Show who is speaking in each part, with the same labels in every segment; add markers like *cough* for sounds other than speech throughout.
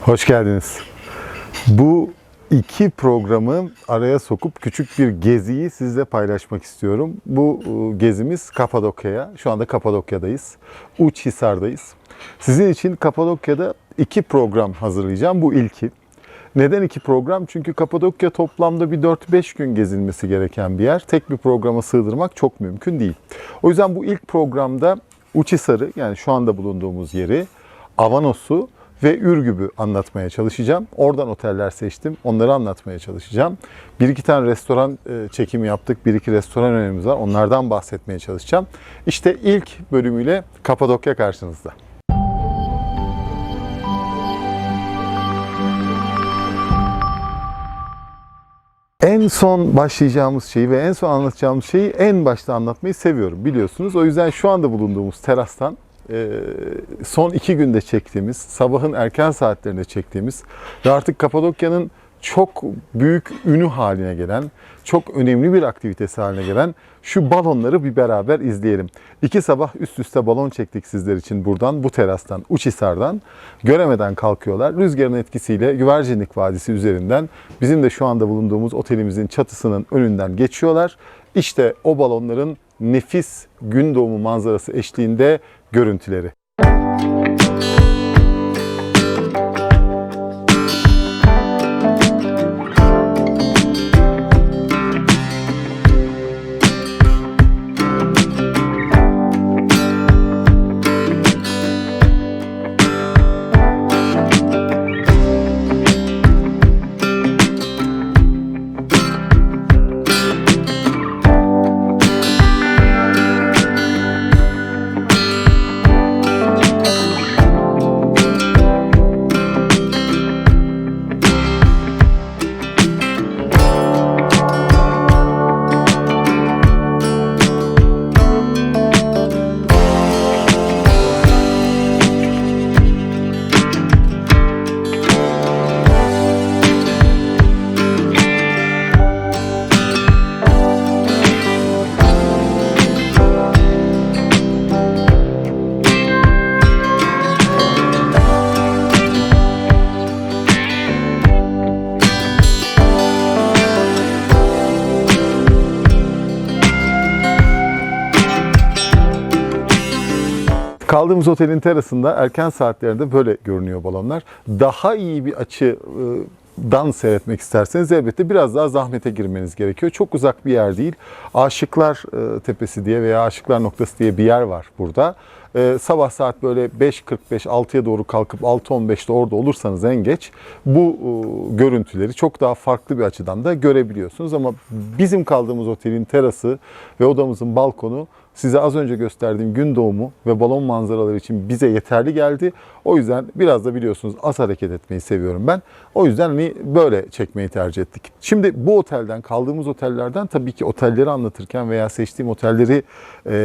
Speaker 1: Hoş geldiniz. Bu iki programı araya sokup küçük bir geziyi sizle paylaşmak istiyorum. Bu e, gezimiz Kapadokya'ya. Şu anda Kapadokya'dayız. Uçhisar'dayız. Sizin için Kapadokya'da iki program hazırlayacağım. Bu ilki. Neden iki program? Çünkü Kapadokya toplamda bir 4-5 gün gezilmesi gereken bir yer. Tek bir programa sığdırmak çok mümkün değil. O yüzden bu ilk programda Uçhisar'ı yani şu anda bulunduğumuz yeri, Avanos'u ve Ürgüp'ü anlatmaya çalışacağım. Oradan oteller seçtim. Onları anlatmaya çalışacağım. Bir iki tane restoran e, çekimi yaptık. Bir iki restoran önerimiz var. Onlardan bahsetmeye çalışacağım. İşte ilk bölümüyle Kapadokya karşınızda. En son başlayacağımız şeyi ve en son anlatacağımız şeyi en başta anlatmayı seviyorum biliyorsunuz. O yüzden şu anda bulunduğumuz terastan son iki günde çektiğimiz, sabahın erken saatlerinde çektiğimiz ve artık Kapadokya'nın çok büyük ünü haline gelen, çok önemli bir aktivitesi haline gelen şu balonları bir beraber izleyelim. İki sabah üst üste balon çektik sizler için buradan, bu terastan, Uçhisar'dan. Göremeden kalkıyorlar. Rüzgarın etkisiyle Güvercinlik Vadisi üzerinden bizim de şu anda bulunduğumuz otelimizin çatısının önünden geçiyorlar. İşte o balonların nefis gün doğumu manzarası eşliğinde görüntüleri. Kaldığımız otelin terasında erken saatlerinde böyle görünüyor balonlar. Daha iyi bir açı e, dan seyretmek isterseniz elbette biraz daha zahmete girmeniz gerekiyor. Çok uzak bir yer değil. Aşıklar e, Tepesi diye veya Aşıklar Noktası diye bir yer var burada. E, sabah saat böyle 5.45-6'ya doğru kalkıp 6.15'te orada olursanız en geç bu görüntüleri çok daha farklı bir açıdan da görebiliyorsunuz. Ama bizim kaldığımız otelin terası ve odamızın balkonu size az önce gösterdiğim gün doğumu ve balon manzaraları için bize yeterli geldi. O yüzden biraz da biliyorsunuz az hareket etmeyi seviyorum ben. O yüzden hani böyle çekmeyi tercih ettik. Şimdi bu otelden, kaldığımız otellerden tabii ki otelleri anlatırken veya seçtiğim otelleri e,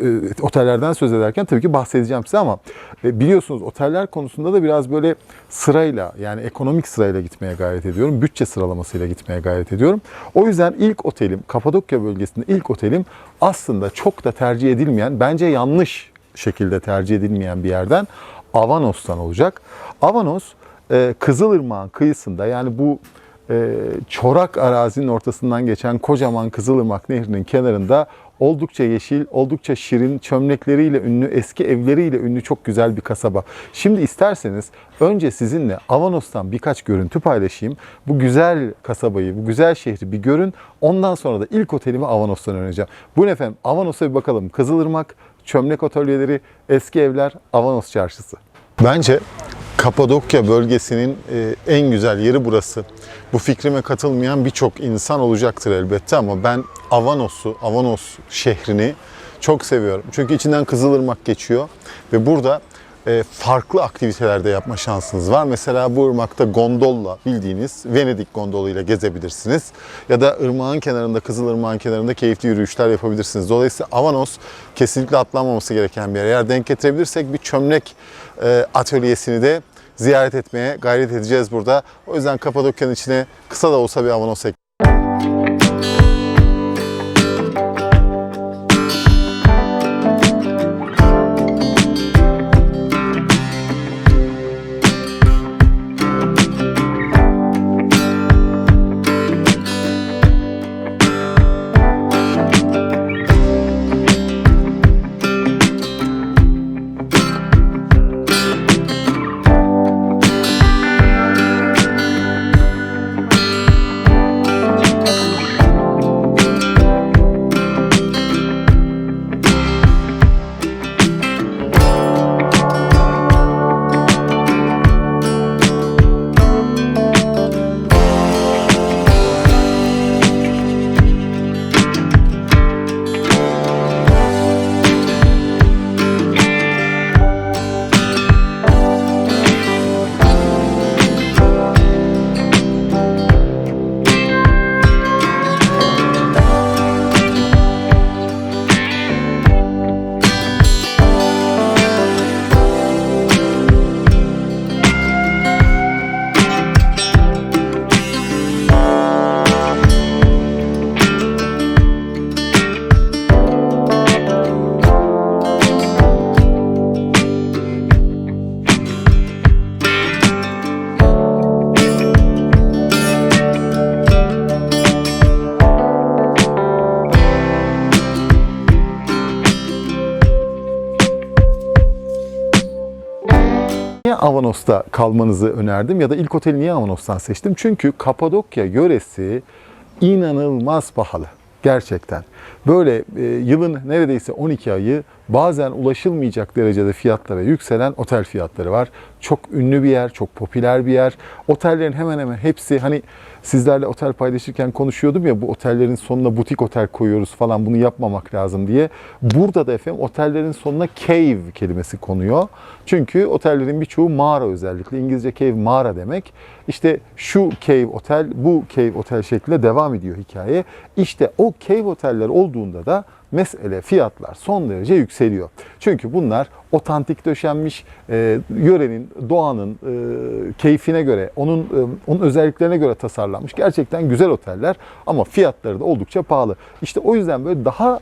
Speaker 1: e, otellerden söz ederken tabii ki bahsedeceğim size ama e, biliyorsunuz oteller konusunda da biraz böyle sırayla yani ekonomik sırayla gitmeye gayret ediyorum. Bütçe sıralamasıyla gitmeye gayret ediyorum. O yüzden ilk otelim Kapadokya bölgesinde ilk otelim aslında çok da tercih edilmeyen, bence yanlış şekilde tercih edilmeyen bir yerden Avanos'tan olacak. Avanos e, Kızılırmak'ın kıyısında yani bu e, çorak arazinin ortasından geçen kocaman Kızılırmak Nehri'nin kenarında oldukça yeşil, oldukça şirin, çömlekleriyle ünlü, eski evleriyle ünlü çok güzel bir kasaba. Şimdi isterseniz önce sizinle Avanos'tan birkaç görüntü paylaşayım. Bu güzel kasabayı, bu güzel şehri bir görün. Ondan sonra da ilk otelimi Avanos'tan önereceğim. Bu ne efendim? Avanos'a bir bakalım. Kızılırmak, çömlek atölyeleri, eski evler, Avanos çarşısı. Bence Kapadokya bölgesinin e, en güzel yeri burası. Bu fikrime katılmayan birçok insan olacaktır elbette ama ben Avanos'u, Avanos şehrini çok seviyorum. Çünkü içinden Kızılırmak geçiyor ve burada farklı aktivitelerde yapma şansınız var. Mesela bu ırmakta gondolla bildiğiniz Venedik gondoluyla gezebilirsiniz. Ya da ırmağın kenarında, Kızılırmağın kenarında keyifli yürüyüşler yapabilirsiniz. Dolayısıyla Avanos kesinlikle atlanmaması gereken bir yer. Eğer denk getirebilirsek bir çömlek e, atölyesini de ziyaret etmeye gayret edeceğiz burada. O yüzden Kapadokya'nın içine kısa da olsa bir Avanos Avanos'ta kalmanızı önerdim ya da ilk oteli niye Avanos'tan seçtim? Çünkü Kapadokya yöresi inanılmaz pahalı. Gerçekten. Böyle e, yılın neredeyse 12 ayı bazen ulaşılmayacak derecede fiyatlara yükselen otel fiyatları var. Çok ünlü bir yer, çok popüler bir yer. Otellerin hemen hemen hepsi hani sizlerle otel paylaşırken konuşuyordum ya bu otellerin sonuna butik otel koyuyoruz falan bunu yapmamak lazım diye. Burada da efendim otellerin sonuna cave kelimesi konuyor. Çünkü otellerin birçoğu mağara özellikle. İngilizce cave mağara demek. İşte şu cave otel, bu cave otel şeklinde devam ediyor hikaye. İşte o cave oteller olduğunda da mesele fiyatlar son derece yükseliyor. Çünkü bunlar otantik döşenmiş, e, yörenin, doğanın e, keyfine göre, onun e, onun özelliklerine göre tasarlanmış gerçekten güzel oteller ama fiyatları da oldukça pahalı. İşte o yüzden böyle daha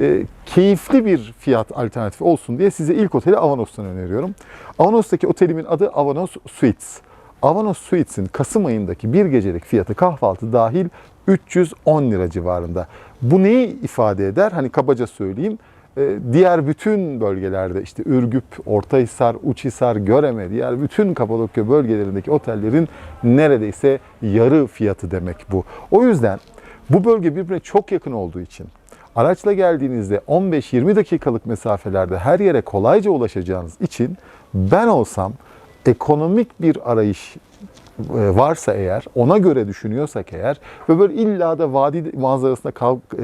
Speaker 1: e, keyifli bir fiyat alternatifi olsun diye size ilk oteli Avanos'tan öneriyorum. Avanos'taki otelimin adı Avanos Suites. Avanos Suites'in Kasım ayındaki bir gecelik fiyatı kahvaltı dahil 310 lira civarında. Bu neyi ifade eder? Hani kabaca söyleyeyim. Ee, Diğer bütün bölgelerde işte Ürgüp, Ortahisar, Uçhisar, Göreme, diğer bütün Kapadokya bölgelerindeki otellerin neredeyse yarı fiyatı demek bu. O yüzden bu bölge birbirine çok yakın olduğu için araçla geldiğinizde 15-20 dakikalık mesafelerde her yere kolayca ulaşacağınız için ben olsam ekonomik bir arayış e, varsa eğer, ona göre düşünüyorsak eğer ve böyle illa da vadi manzarasında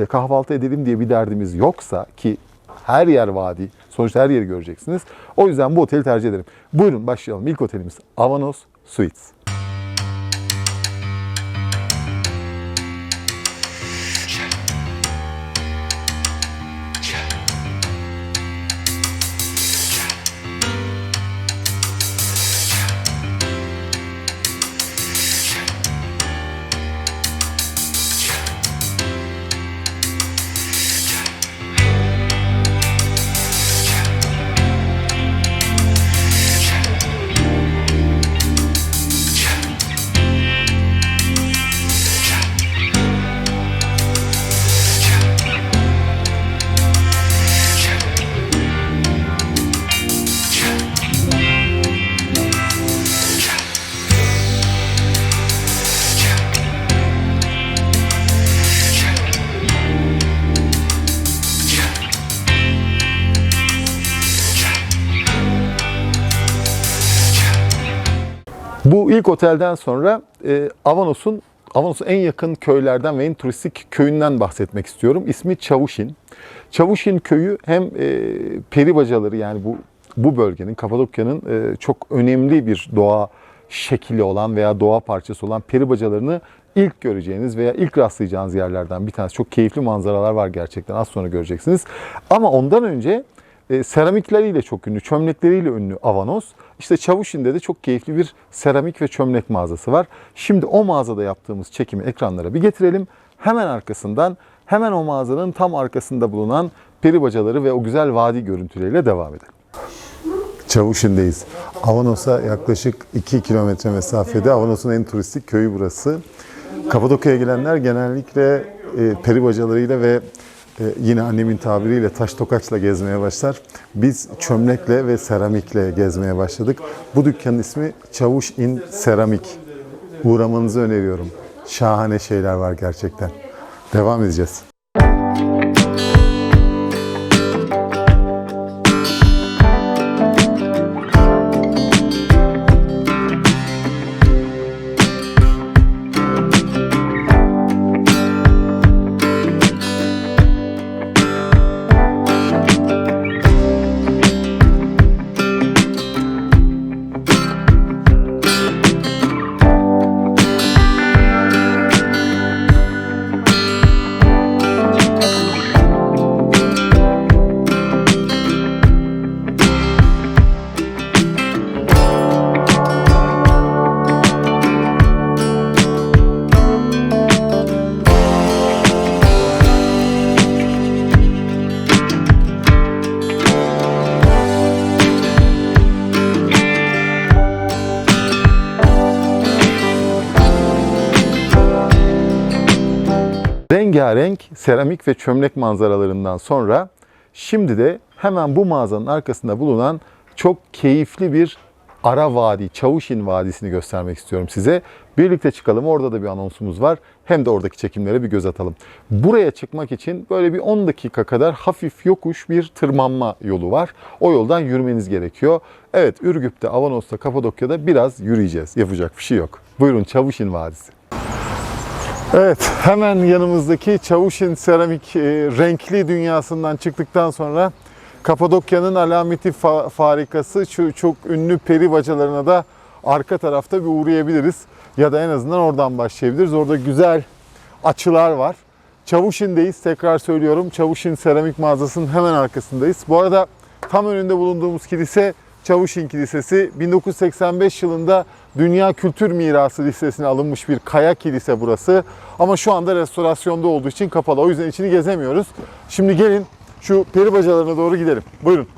Speaker 1: e, kahvaltı edelim diye bir derdimiz yoksa ki her yer vadi, sonuçta her yeri göreceksiniz. O yüzden bu oteli tercih ederim. Buyurun başlayalım. İlk otelimiz Avanos Suites. Bu ilk otelden sonra e, Avanos'un Avanos'un en yakın köylerden ve en turistik köyünden bahsetmek istiyorum. İsmi Çavuşin. Çavuşin köyü hem e, peri bacaları yani bu bu bölgenin Kapadokya'nın e, çok önemli bir doğa şekli olan veya doğa parçası olan peri bacalarını ilk göreceğiniz veya ilk rastlayacağınız yerlerden bir tanesi. Çok keyifli manzaralar var gerçekten az sonra göreceksiniz. Ama ondan önce e, seramikleriyle çok ünlü, çömlekleriyle ünlü Avanos. İşte Çavuşin'de de çok keyifli bir seramik ve çömlek mağazası var. Şimdi o mağazada yaptığımız çekimi ekranlara bir getirelim. Hemen arkasından hemen o mağazanın tam arkasında bulunan peri bacaları ve o güzel vadi görüntüleriyle devam edelim. Çavuşin'deyiz. Avanos'a yaklaşık 2 kilometre mesafede. Avanos'un en turistik köyü burası. Kapadokya'ya gelenler genellikle e, peri bacalarıyla ve e, yine annemin tabiriyle taş tokaçla gezmeye başlar. Biz çömlekle ve seramikle gezmeye başladık. Bu dükkanın ismi Çavuş in Seramik. Uğramanızı öneriyorum. Şahane şeyler var gerçekten. Devam edeceğiz. Rengarenk seramik ve çömlek manzaralarından sonra şimdi de hemen bu mağazanın arkasında bulunan çok keyifli bir Ara Vadi, Çavuşin Vadisi'ni göstermek istiyorum size. Birlikte çıkalım. Orada da bir anonsumuz var. Hem de oradaki çekimlere bir göz atalım. Buraya çıkmak için böyle bir 10 dakika kadar hafif yokuş bir tırmanma yolu var. O yoldan yürümeniz gerekiyor. Evet Ürgüp'te, Avanos'ta, Kapadokya'da biraz yürüyeceğiz. Yapacak bir şey yok. Buyurun Çavuşin Vadisi. Evet, hemen yanımızdaki Çavuşin seramik e, renkli dünyasından çıktıktan sonra Kapadokya'nın alameti fa- farikası şu çok ünlü peri bacalarına da arka tarafta bir uğrayabiliriz. Ya da en azından oradan başlayabiliriz. Orada güzel açılar var. Çavuşin'deyiz. Tekrar söylüyorum. Çavuşin seramik mağazasının hemen arkasındayız. Bu arada tam önünde bulunduğumuz kilise Çavuşin Kilisesi 1985 yılında Dünya Kültür Mirası listesine alınmış bir kaya kilise burası. Ama şu anda restorasyonda olduğu için kapalı. O yüzden içini gezemiyoruz. Şimdi gelin şu peri bacalarına doğru gidelim. Buyurun.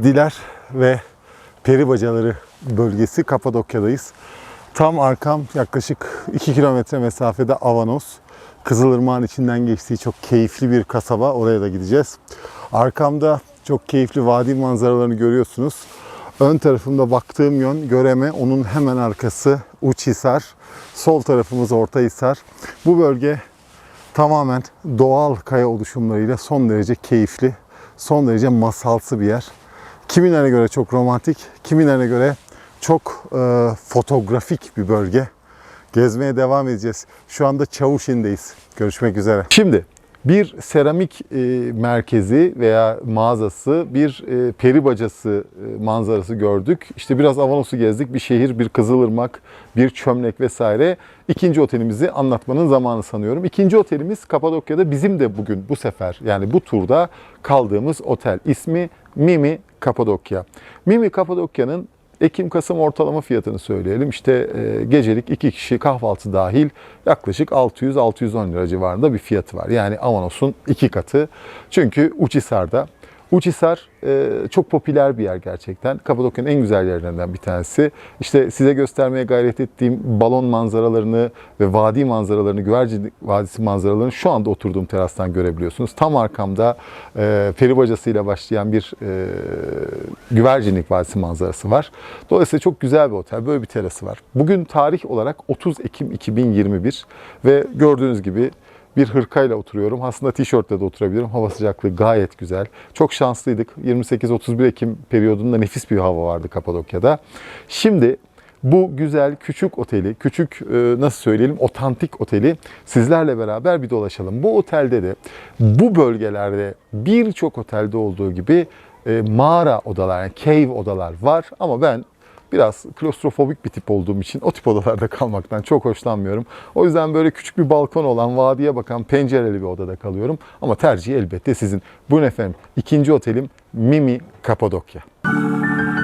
Speaker 1: Vadiler ve peri bacaları bölgesi Kapadokya'dayız. Tam arkam yaklaşık 2 kilometre mesafede Avanos. Kızılırmak'ın içinden geçtiği çok keyifli bir kasaba. Oraya da gideceğiz. Arkamda çok keyifli vadi manzaralarını görüyorsunuz. Ön tarafımda baktığım yön Göreme, onun hemen arkası Uçhisar. Sol tarafımız Ortahisar. Bu bölge tamamen doğal kaya oluşumlarıyla son derece keyifli, son derece masalsı bir yer. Kimilerine göre çok romantik, kimilerine göre çok e, fotoğrafik bir bölge. Gezmeye devam edeceğiz. Şu anda Çavuşin'deyiz. Görüşmek üzere. Şimdi bir seramik e, merkezi veya mağazası, bir e, peri bacası e, manzarası gördük. İşte biraz Avanos'u gezdik. Bir şehir, bir Kızılırmak, bir çömlek vesaire. İkinci otelimizi anlatmanın zamanı sanıyorum. İkinci otelimiz Kapadokya'da bizim de bugün bu sefer yani bu turda kaldığımız otel. İsmi Mimi Kapadokya. Mimi Kapadokya'nın Ekim-Kasım ortalama fiyatını söyleyelim. İşte e, gecelik iki kişi kahvaltı dahil yaklaşık 600-610 lira civarında bir fiyatı var. Yani Avanos'un iki katı. Çünkü Uçhisar'da. Uçhisar e, çok popüler bir yer gerçekten. Kapadokya'nın en güzel yerlerinden bir tanesi. İşte size göstermeye gayret ettiğim balon manzaralarını ve vadi manzaralarını, Güvercin Vadisi manzaralarını şu anda oturduğum terastan görebiliyorsunuz. Tam arkamda e, peri bacasıyla başlayan bir e, Güvercinlik Vadisi manzarası var. Dolayısıyla çok güzel bir otel. Böyle bir terası var. Bugün tarih olarak 30 Ekim 2021 ve gördüğünüz gibi bir hırkayla oturuyorum. Aslında tişörtle de oturabilirim. Hava sıcaklığı gayet güzel. Çok şanslıydık. 28-31 Ekim periyodunda nefis bir hava vardı Kapadokya'da. Şimdi bu güzel küçük oteli, küçük e, nasıl söyleyelim otantik oteli sizlerle beraber bir dolaşalım. Bu otelde de bu bölgelerde birçok otelde olduğu gibi e, mağara odalar, yani cave odalar var ama ben biraz klostrofobik bir tip olduğum için o tip odalarda kalmaktan çok hoşlanmıyorum. O yüzden böyle küçük bir balkon olan, vadiye bakan pencereli bir odada kalıyorum. Ama tercih elbette sizin. Buyurun efendim. İkinci otelim Mimi Kapadokya. bu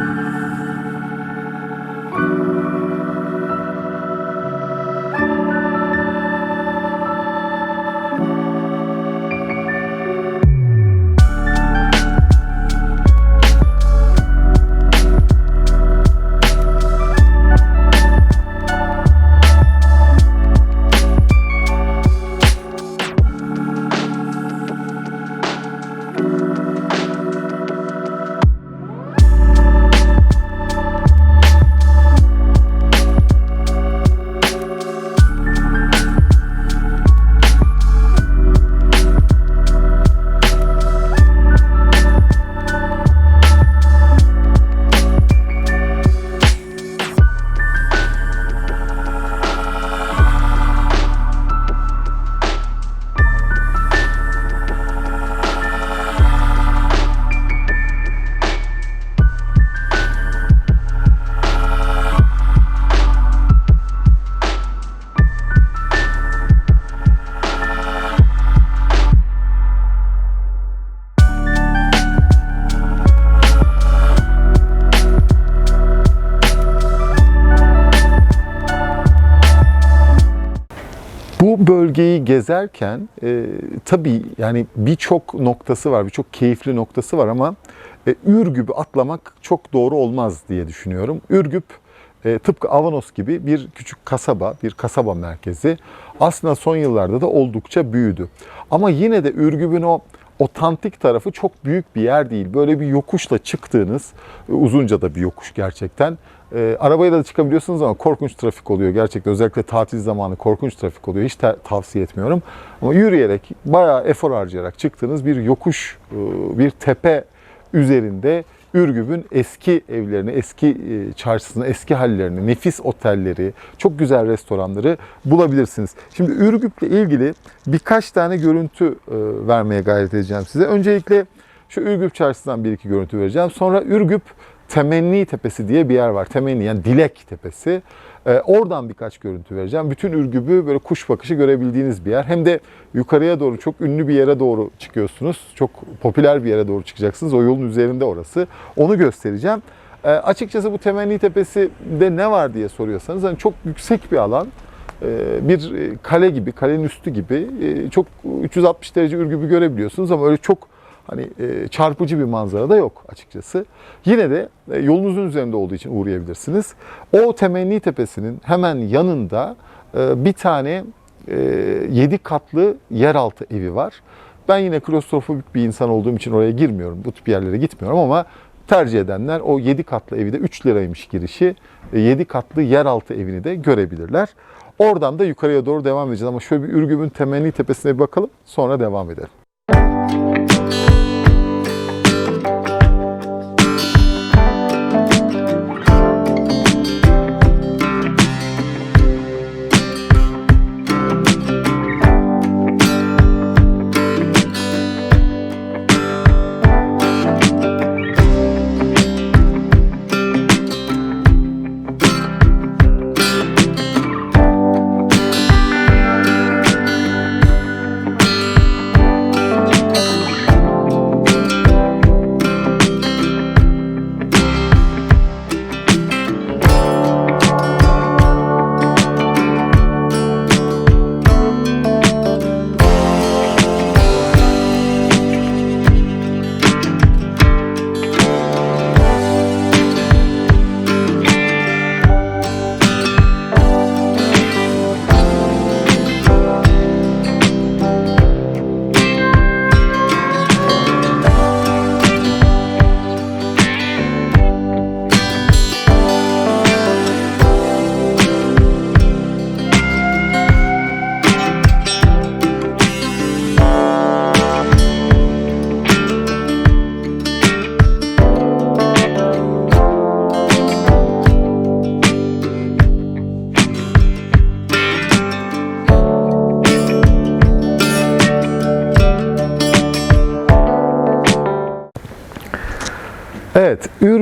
Speaker 1: bölgeyi gezerken e, tabii yani birçok noktası var, birçok keyifli noktası var ama e, Ürgüp'ü atlamak çok doğru olmaz diye düşünüyorum. Ürgüp e, tıpkı Avanos gibi bir küçük kasaba, bir kasaba merkezi. Aslında son yıllarda da oldukça büyüdü. Ama yine de Ürgüp'ün o otantik tarafı çok büyük bir yer değil. Böyle bir yokuşla çıktığınız, e, uzunca da bir yokuş gerçekten. E, arabayla da çıkabiliyorsunuz ama korkunç trafik oluyor gerçekten. Özellikle tatil zamanı korkunç trafik oluyor. Hiç te- tavsiye etmiyorum. Ama yürüyerek, bayağı efor harcayarak çıktığınız bir yokuş, e, bir tepe üzerinde Ürgüp'ün eski evlerini, eski e, çarşısını, eski hallerini, nefis otelleri, çok güzel restoranları bulabilirsiniz. Şimdi Ürgüp'le ilgili birkaç tane görüntü e, vermeye gayret edeceğim size. Öncelikle şu Ürgüp çarşısından bir iki görüntü vereceğim. Sonra Ürgüp Temenni Tepesi diye bir yer var. Temenni yani Dilek Tepesi. Ee, oradan birkaç görüntü vereceğim. Bütün Ürgüp'ü böyle kuş bakışı görebildiğiniz bir yer. Hem de yukarıya doğru çok ünlü bir yere doğru çıkıyorsunuz. Çok popüler bir yere doğru çıkacaksınız. O yolun üzerinde orası. Onu göstereceğim. Ee, açıkçası bu Temenni Tepesi'de ne var diye soruyorsanız hani çok yüksek bir alan. Ee, bir e, kale gibi, kalenin üstü gibi e, çok 360 derece Ürgüp'ü görebiliyorsunuz ama öyle çok hani e, çarpıcı bir manzara da yok açıkçası. Yine de e, yolunuzun üzerinde olduğu için uğrayabilirsiniz. O Temenni Tepesi'nin hemen yanında e, bir tane e, 7 katlı yeraltı evi var. Ben yine klostrofobik bir insan olduğum için oraya girmiyorum. Bu tip yerlere gitmiyorum ama tercih edenler o 7 katlı evi de 3 liraymış girişi. 7 katlı yeraltı evini de görebilirler. Oradan da yukarıya doğru devam edeceğiz ama şöyle bir Ürgüp'ün Temenni Tepesi'ne bir bakalım sonra devam edelim.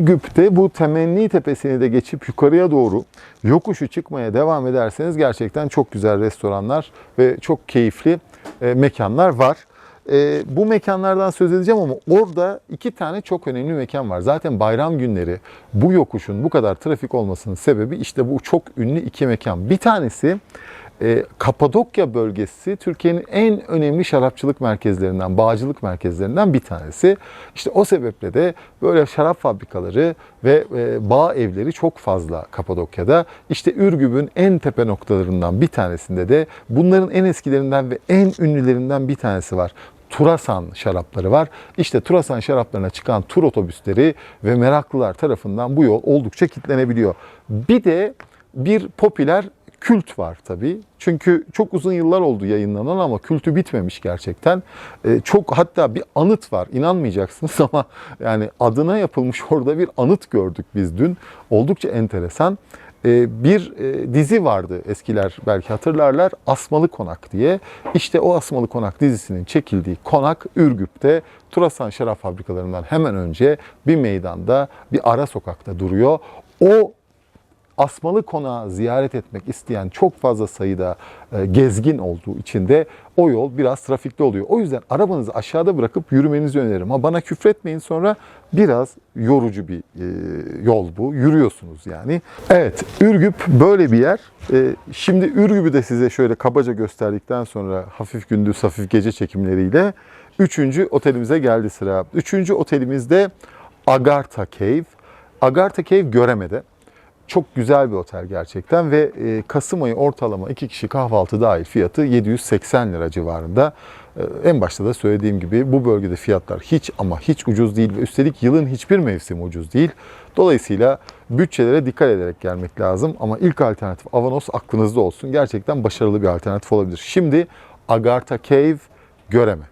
Speaker 1: Ürgüp'te bu Temenni Tepesi'ni de geçip yukarıya doğru yokuşu çıkmaya devam ederseniz gerçekten çok güzel restoranlar ve çok keyifli e, mekanlar var. E, bu mekanlardan söz edeceğim ama orada iki tane çok önemli mekan var. Zaten bayram günleri bu yokuşun bu kadar trafik olmasının sebebi işte bu çok ünlü iki mekan. Bir tanesi e, Kapadokya bölgesi Türkiye'nin en önemli şarapçılık merkezlerinden, bağcılık merkezlerinden bir tanesi. İşte o sebeple de böyle şarap fabrikaları ve e, bağ evleri çok fazla Kapadokya'da. İşte Ürgüp'ün en tepe noktalarından bir tanesinde de bunların en eskilerinden ve en ünlülerinden bir tanesi var. Turasan şarapları var. İşte Turasan şaraplarına çıkan tur otobüsleri ve meraklılar tarafından bu yol oldukça kitlenebiliyor. Bir de bir popüler kült var tabii. Çünkü çok uzun yıllar oldu yayınlanan ama kültü bitmemiş gerçekten. Ee, çok hatta bir anıt var. İnanmayacaksınız *laughs* ama yani adına yapılmış orada bir anıt gördük biz dün. Oldukça enteresan. Ee, bir e, dizi vardı eskiler belki hatırlarlar. Asmalı Konak diye. İşte o Asmalı Konak dizisinin çekildiği konak Ürgüp'te Turasan Şarap Fabrikalarından hemen önce bir meydanda bir ara sokakta duruyor. O Asmalı Konağı ziyaret etmek isteyen çok fazla sayıda e, gezgin olduğu için de o yol biraz trafikli oluyor. O yüzden arabanızı aşağıda bırakıp yürümenizi öneririm. Ha bana küfretmeyin sonra biraz yorucu bir e, yol bu. Yürüyorsunuz yani. Evet, Ürgüp böyle bir yer. E, şimdi Ürgüp'ü de size şöyle kabaca gösterdikten sonra hafif gündüz, hafif gece çekimleriyle üçüncü otelimize geldi sıra. Üçüncü otelimizde Agartha Cave. Agartha Cave Göreme'de. Çok güzel bir otel gerçekten ve e, Kasım ayı ortalama iki kişi kahvaltı dahil fiyatı 780 lira civarında. E, en başta da söylediğim gibi bu bölgede fiyatlar hiç ama hiç ucuz değil ve üstelik yılın hiçbir mevsimi ucuz değil. Dolayısıyla bütçelere dikkat ederek gelmek lazım ama ilk alternatif Avanos aklınızda olsun. Gerçekten başarılı bir alternatif olabilir. Şimdi Agartha Cave Göreme.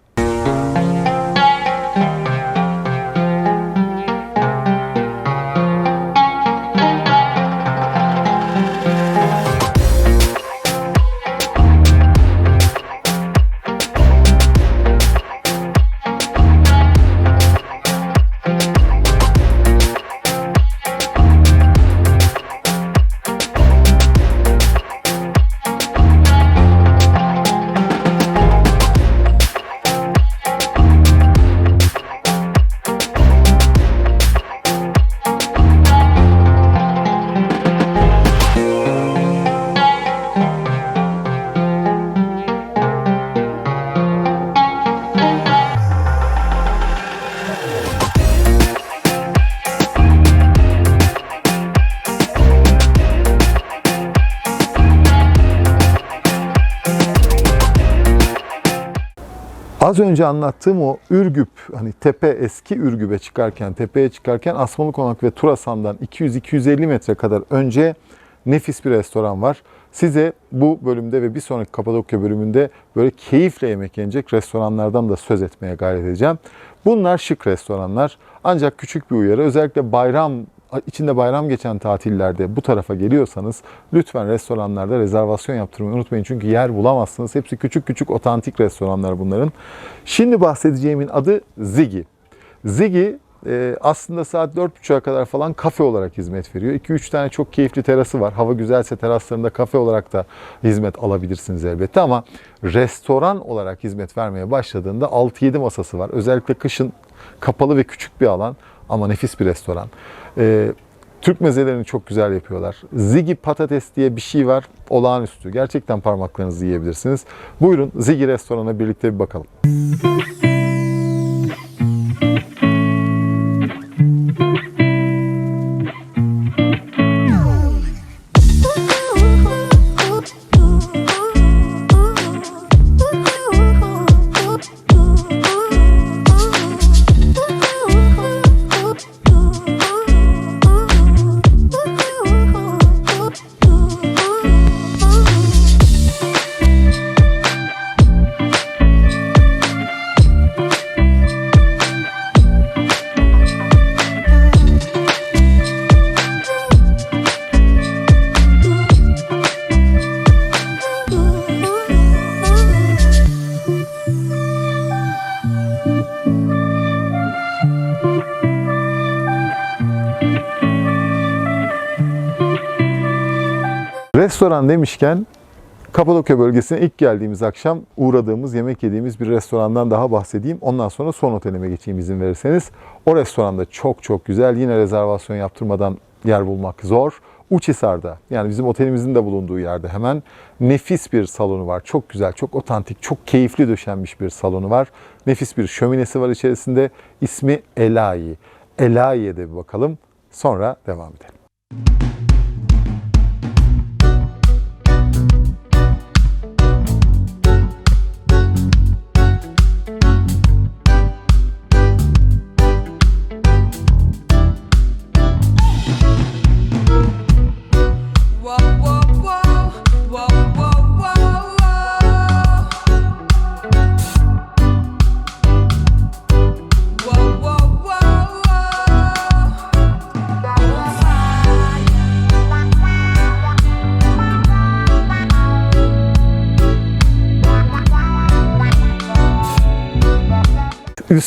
Speaker 1: Az önce anlattığım o Ürgüp, hani tepe eski Ürgüp'e çıkarken, tepeye çıkarken Asmalı Konak ve Turasan'dan 200-250 metre kadar önce nefis bir restoran var. Size bu bölümde ve bir sonraki Kapadokya bölümünde böyle keyifle yemek yenecek restoranlardan da söz etmeye gayret edeceğim. Bunlar şık restoranlar. Ancak küçük bir uyarı. Özellikle bayram içinde bayram geçen tatillerde bu tarafa geliyorsanız lütfen restoranlarda rezervasyon yaptırmayı unutmayın. Çünkü yer bulamazsınız. Hepsi küçük küçük otantik restoranlar bunların. Şimdi bahsedeceğimin adı Ziggy. Ziggy e, aslında saat 4.30'a kadar falan kafe olarak hizmet veriyor. 2-3 tane çok keyifli terası var. Hava güzelse teraslarında kafe olarak da hizmet alabilirsiniz elbette ama restoran olarak hizmet vermeye başladığında 6-7 masası var. Özellikle kışın kapalı ve küçük bir alan ama nefis bir restoran. Ee, Türk mezelerini çok güzel yapıyorlar. Zigi patates diye bir şey var. Olağanüstü. Gerçekten parmaklarınızı yiyebilirsiniz. Buyurun Zigi restorana birlikte bir bakalım. Restoran demişken Kapadokya bölgesine ilk geldiğimiz akşam uğradığımız, yemek yediğimiz bir restorandan daha bahsedeyim. Ondan sonra son otelime geçeyim izin verirseniz. O restoranda çok çok güzel. Yine rezervasyon yaptırmadan yer bulmak zor. Uçhisar'da yani bizim otelimizin de bulunduğu yerde hemen nefis bir salonu var. Çok güzel, çok otantik, çok keyifli döşenmiş bir salonu var. Nefis bir şöminesi var içerisinde. İsmi Elayi. Elayi'ye de bir bakalım. Sonra devam edelim.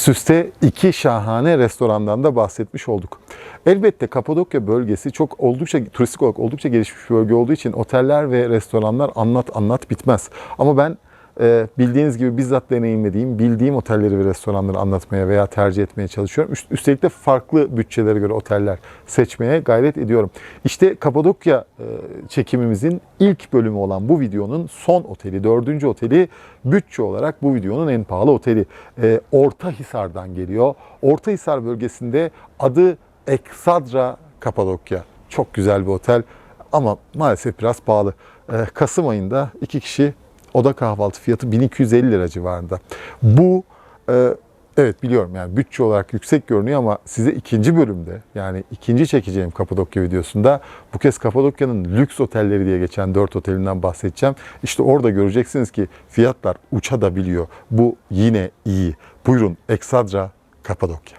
Speaker 1: Üst üste iki şahane restorandan da bahsetmiş olduk. Elbette Kapadokya bölgesi çok oldukça turistik olarak oldukça gelişmiş bir bölge olduğu için oteller ve restoranlar anlat anlat bitmez. Ama ben e, bildiğiniz gibi bizzat deneyimlediğim, bildiğim otelleri ve restoranları anlatmaya veya tercih etmeye çalışıyorum. Üst- Üstelik de farklı bütçelere göre oteller seçmeye gayret ediyorum. İşte Kapadokya e, çekimimizin ilk bölümü olan bu videonun son oteli, dördüncü oteli bütçe olarak bu videonun en pahalı oteli. E, Ortahisar'dan geliyor. Ortahisar bölgesinde adı Eksadra Kapadokya. Çok güzel bir otel ama maalesef biraz pahalı. E, Kasım ayında iki kişi oda kahvaltı fiyatı 1250 lira civarında. Bu e, evet biliyorum yani bütçe olarak yüksek görünüyor ama size ikinci bölümde yani ikinci çekeceğim Kapadokya videosunda bu kez Kapadokya'nın lüks otelleri diye geçen 4 otelinden bahsedeceğim. İşte orada göreceksiniz ki fiyatlar uçabiliyor. Bu yine iyi. Buyurun Eksadra Kapadokya.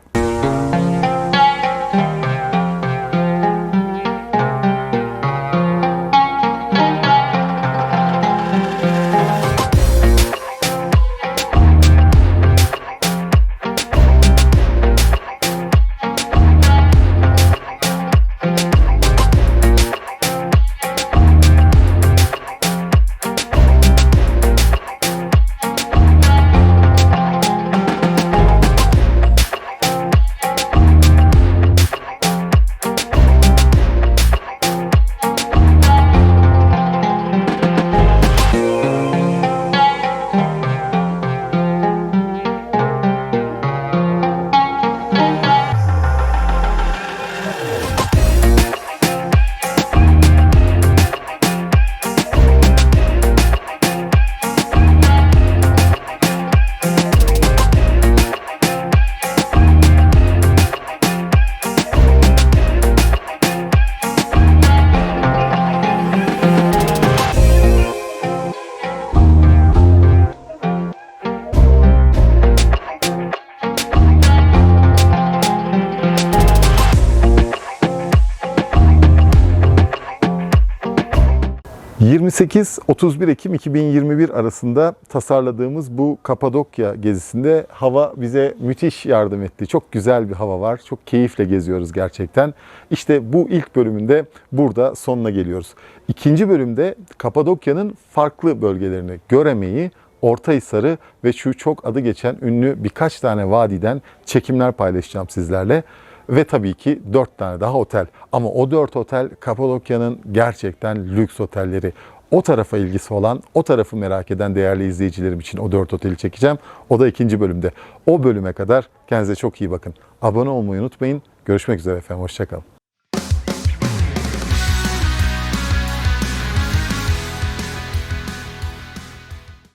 Speaker 1: ...28-31 Ekim 2021 arasında tasarladığımız bu Kapadokya gezisinde hava bize müthiş yardım etti. Çok güzel bir hava var. Çok keyifle geziyoruz gerçekten. İşte bu ilk bölümünde burada sonuna geliyoruz. İkinci bölümde Kapadokya'nın farklı bölgelerini göremeyi, Ortahisar'ı ve şu çok adı geçen ünlü birkaç tane vadiden çekimler paylaşacağım sizlerle. Ve tabii ki 4 tane daha otel. Ama o 4 otel Kapadokya'nın gerçekten lüks otelleri. O tarafa ilgisi olan, o tarafı merak eden değerli izleyicilerim için o 4 oteli çekeceğim. O da ikinci bölümde. O bölüme kadar kendinize çok iyi bakın. Abone olmayı unutmayın. Görüşmek üzere efendim. Hoşçakalın.